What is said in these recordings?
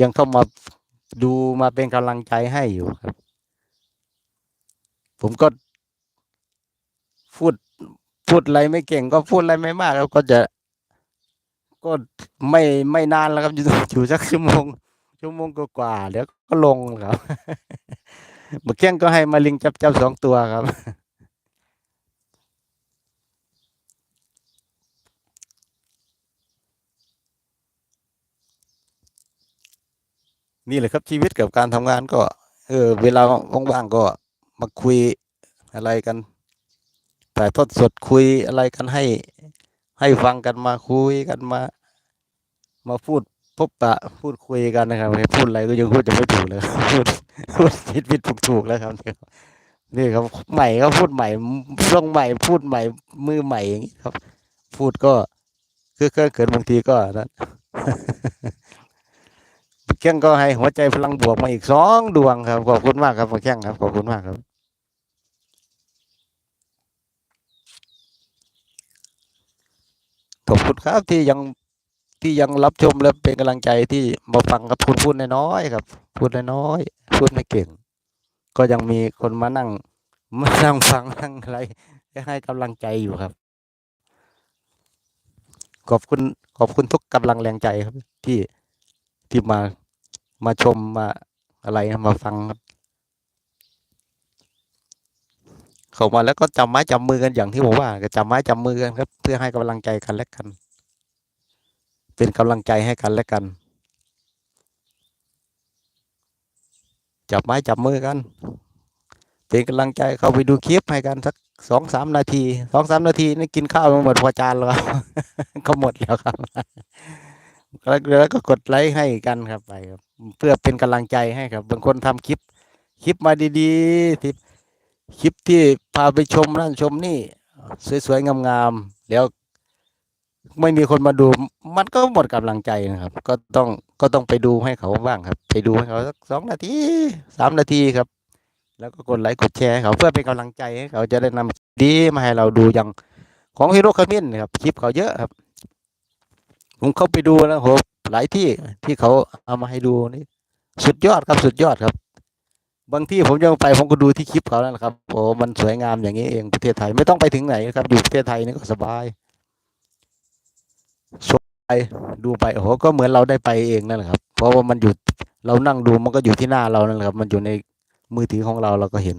ยังเข้ามาดูมาเป็นกำลังใจให้อยู่ครับ ผมก็พูดพูดอะไรไม่เก่งก็พูดอะไรไม่มากครับก็จะก็ไม่ไม่นานแล้วครับอยู่อยู่สักชั่วโมงชั่วโมงกว่าๆเดี๋ยวก็ลงครับเมื่อกี้ก็ให้มาลิงจับจับสองตัวครับ นี่แหละครับชีวิตกับการทำงานก็ เออ เวลาว่างๆก็มาคุยอะไรกันถ่ายทอดสดคุยอะไรกันให้ ให้ฟังกันมาคุยกันมา มาพูดพบปะพูดคุยกันนะครับพูดอะไรก็ยังพูดจะไม่ถูกเลยพูดพูดผิดผิดถูกถูกแล้วครับนี่ครับใหม่ก็พูดใหม่ลงใหม่พูดใหม่มือใหม่อย่างนี้ครับ พูดก็คือเกิดบางทีก็นั้น แข้งก็ให้หัวใจพลังบวกมาอีกสองดวงครับขอบคุณมากครับแข้งครับขอบคุณมากครับขอบคุณครับที่ยังที่ยังรับชมและเป็นกำลังใจที่มาฟังกับคุณพูดน้อยๆครับ พูดน้อยๆพูดไม่เก่ง ก็ยังมีคนมานั่งมานั่งฟังนั่งอะไรให้กำลังใจอยู่ครับ ขอบคุณขอบคุณทุกกำลังแรงใจครับ ที่ที่มา มาชมมาอะไรมาฟังครับเข้ามาแล้วก็จับไม้จับมือกันอย่างที่ผมว่าก็จับไม้จับมือกันครับ เพื่อให้กำลังใจกันและกัน เป็นกำลังใจให้กันและกัน จับไม้จับมือกัน เป็นกำลังใจเข้าไปดูคลิปให้กันสักสองสามนาทีสองสามนาทีนี่กินข้าวมาหมดพอจานแล้วก็หมดแล้วครับแล้วแล้วก็กดไลค์ให้กันครับไปครับ เพื่อเป็นกำลังใจให้ครับ บางคนทำคลิป คลิปมาดีๆที่คลิปที่พาไปชมนั่นชมนี่ สวยๆงามๆแล้วไม่มีคนมาดู มันก็หมดกำลังใจนะครับ ก็ต้องก็ต้องไปดูให้เขาบ้างครับ ไปดูให้เขาสักสองนาทีสามนาทีครับ แล้วก็กดไลค์กดแชร์เขาเพื่อเป็นกำลังใจให้เขาจะได้นำดีมาให้เราดูอย่างของฮีโร่คามินครับคลิปเขาเยอะครับ ผมเข้าไปดูแล้วโห หลายที่ที่เขาเอามาให้ดูนี่สุดยอดครับสุดยอดครับ บางที่ผมยังไปผมก็ดูที่คลิปเขาแล้วนะครับโอ้มันสวยงามอย่างนี้เองประเทศไทยไม่ต้องไปถึงไหนครับ อยู่ประเทศไทยนี่ก็สบายชมไปดูไปโอ้โหก็เหมือนเราได้ไปเองนั่นแหละครับ เพราะว่ามันอยู่เรานั่งดูมันก็อยู่ที่หน้าเรานั่นแหละครับ มันอยู่ในมือถือของเราเราก็เห็น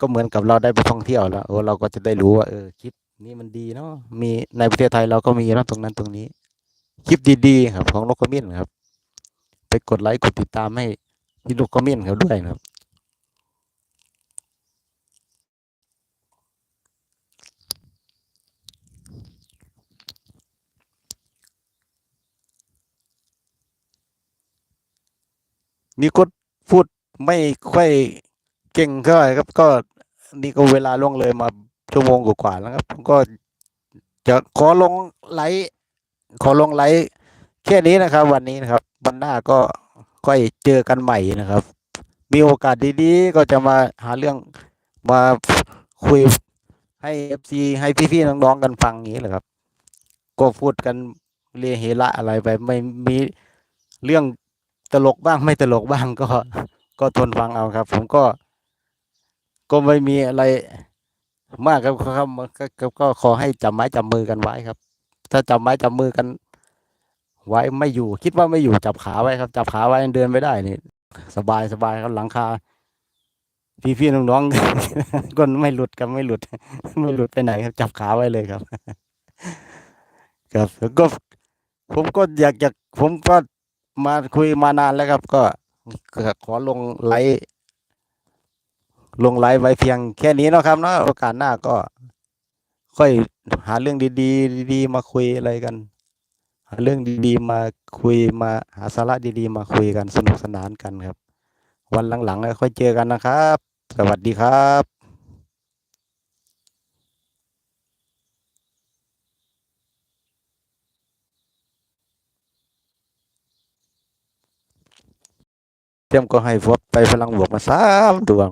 ก็เหมือนกับเราได้ไปท่องเที่ยวแล้วโอ้เราก็จะได้รู้ว่าเออคลิปนี้มันดีเนาะมีในประเทศไทยเราก็มีเนาะตรงนั้นตรงนี้ คลิปดีๆครับของนกขมิ้นครับ ไปกดไลค์กดติดตามให้พี่นกขมิ้นเขาด้วยนะครับมีคนพูดไม่ค่อยเก่งเท่าไหร่ครับก็นี่ก็เวลาล่วงเลยมาชั่วโมงกว่าๆแล้วครับผมก็จะขอลงไลค์ ขอลงไลค์แค่นี้นะครับ วันนี้นะครับวันหน้าก็ค่อยเจอกันใหม่นะครับ มีโอกาสดีๆ ก็จะมาหาเรื่องมาคุยให้เอฟซีให้พี่ๆน้องๆกันฟังอย่างนี้แหละครับ ก็พูดกันเรเฮระอะไรไปไม่มีเรื่องตลกบ้างไม่ตลกบ้างก็ก็ทนฟังเอาครับ ผมก็ ก็ไม่มีอะไรมากครับครับก็ก็ก็ขอให้จับไม้จับมือกันไว้ครับ ถ้าจับไม้จับมือกัน ไว้ไม่อยู่ คิดว่าไม่อยู่จับขาไว้ครับ จับขาไว้เดินไม่ได้นี่สบายสบายครับหลังคา พี่พี่น้องๆก็ไม่หลุดกันไม่หลุด ไม่หลุดไปไหนครับ จับขาไว้เลยครับ ครับก็ผมก็อยากอยากผมก็มาคุยมานานแล้วครับ ก็ขอลงไลฟ์ลงไลฟ์ไว้เพียงแค่นี้นะครับเนาะโอกาสหน้าก็ ค่อยหาเรื่องดีๆดีๆมาคุยอะไรกัน หาเรื่องดีๆมาคุยมาหาสาระดีๆ มาคุยกันสนุกสนานกันครับ วันหลังๆแล้วค่อยเจอกันนะครับ สวัสดีครับเตรียมก็ให้พวกไปพลังบวกมาสามดวง